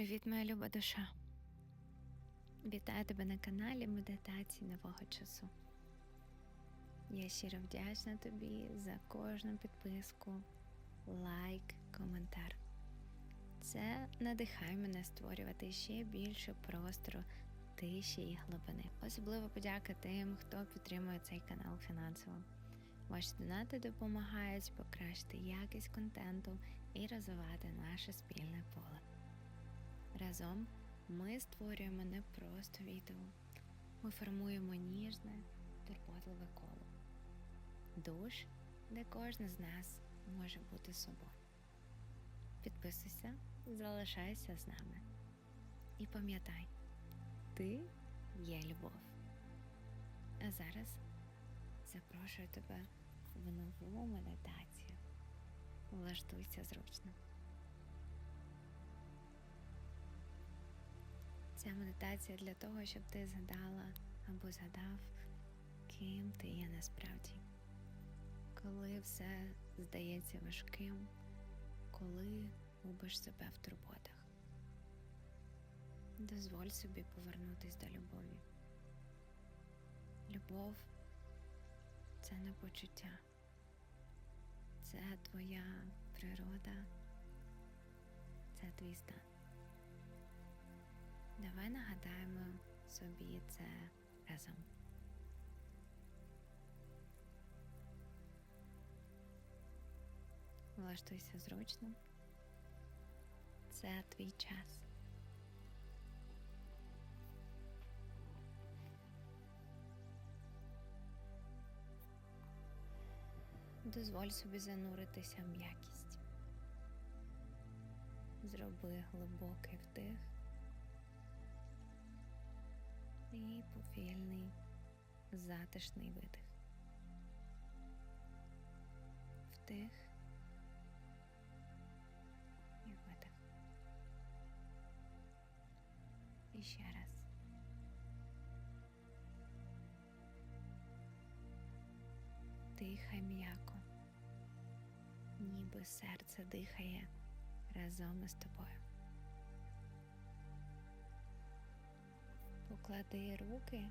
Привіт, моя люба душа. Вітаю тебе на каналі Медитації нового часу. Я щиро вдячна тобі за кожну підписку, лайк, коментар. Це надихає мене створювати ще більше простору, тиші і глибини. Особливо подяка тим, хто підтримує цей канал фінансово. Ваші донати допомагають покращити якість контенту і розвивати наше спільне поле. Разом ми створюємо не просто відео, ми формуємо ніжне, турботливе коло. Душ, де кожен з нас може бути собою. Підписуйся, залишайся з нами. І пам'ятай, ти є любов. А зараз запрошую тебе в нову медитацію. Влаштуйся зручно. Ця медитація для того, щоб ти згадала або згадав, ким ти є насправді. Коли все здається важким, коли губиш себе в турботах. Дозволь собі повернутись до любові. Любов це не почуття, це твоя природа, це твій стан. Давай нагадаємо собі це разом. Влаштуйся зручно. Це твій час. Дозволь собі зануритися в м'якість. Зроби глибокий вдих і повільний затишний видих. Вдих і видих. І ще раз. Дихай м'яко, ніби серце дихає разом із тобою. Поклади руки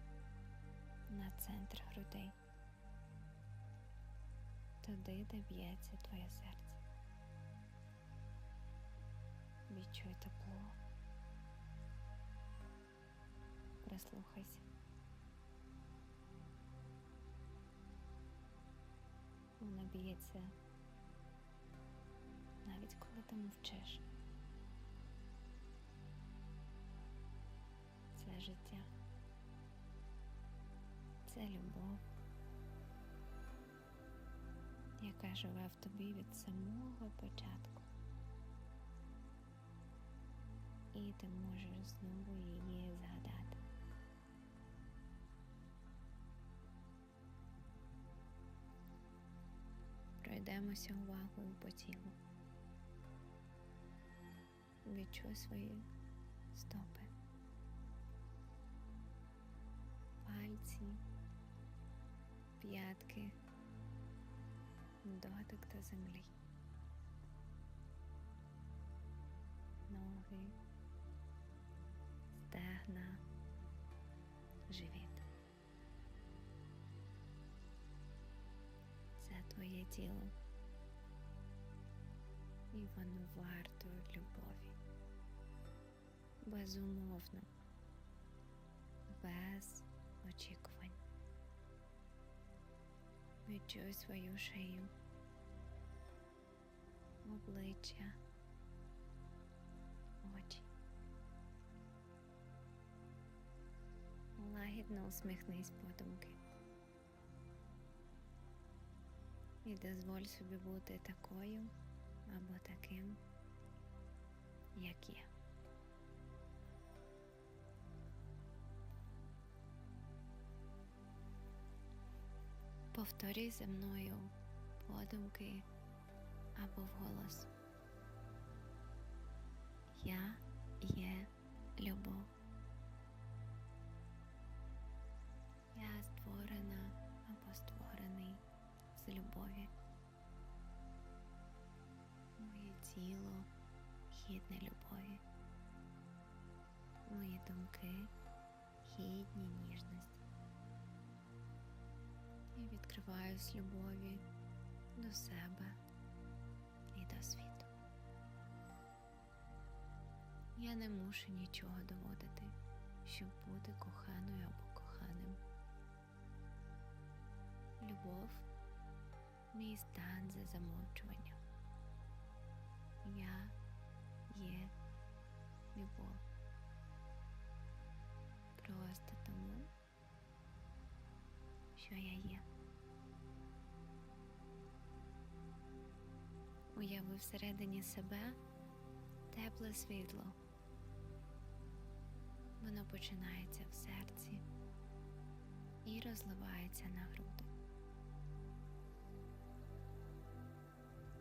на центр грудей, туди, де б'ється твоє серце. Відчуй тепло. Прислухайся. Воно б'ється навіть коли ти мовчиш. Життя, це любов, яка живе в тобі від самого початку. І ти можеш знову її згадати. Пройдемося увагою по тілу. Відчуй свої стопи, пальці, п'ятки, дотик до землі, ноги, стегна, живіт. Це твоє тіло. І воно варто любові. Безумовно, без очікувань. Відчуй свою шию, обличчя, очі. Лагідно усміхнись подумки. І дозволь собі бути такою або таким, як є. Повторюй за мною подумки або вголос. Я є любов. Я створена або створений з любові. Моє тіло гідне любові. думки гідні ніжності. Я відкриваюсь любові до себе і до світу. Я не мушу нічого доводити, щоб бути коханою або коханим. Любов мій стан за замовчуванням. Я є любов. Просто тому, що я є. Уяви всередині себе тепле світло. Воно починається в серці і розливається на груди,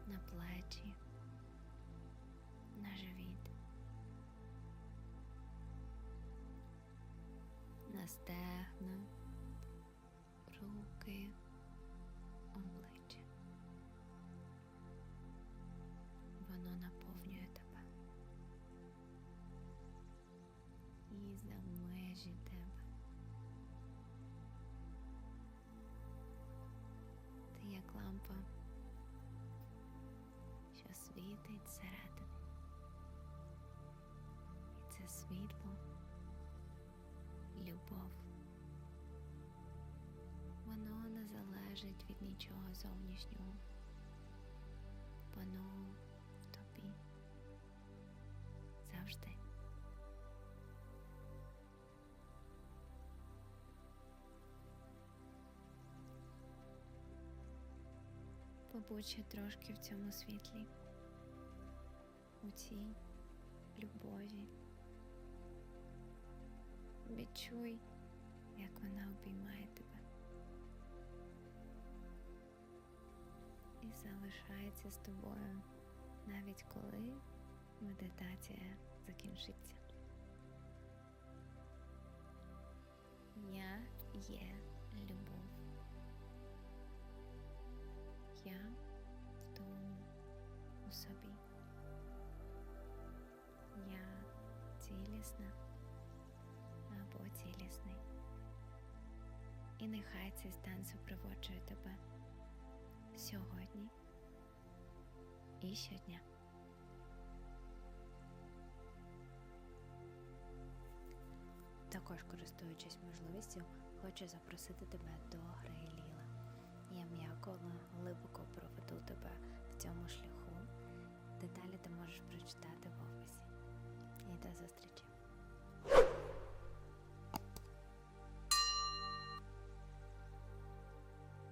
на плечі, на живіт, на стегна, лампа, що світить зсередини. І це світло, любов. Воно не залежить від нічого зовнішнього. Побудь трошки в цьому світлі, у цій любові. Відчуй, як вона обіймає тебе і залишається з тобою, навіть коли медитація закінчиться. Я є любов. У собі. Я цілісна або цілісний. І нехай цей стан супроводжує тебе сьогодні і щодня. Також, користуючись можливістю, хочу запросити тебе до гри Ліла. Я м'яко, глибоко проведу тебе в цьому шляху. Деталі ти можеш прочитати в описі. І до зустрічі!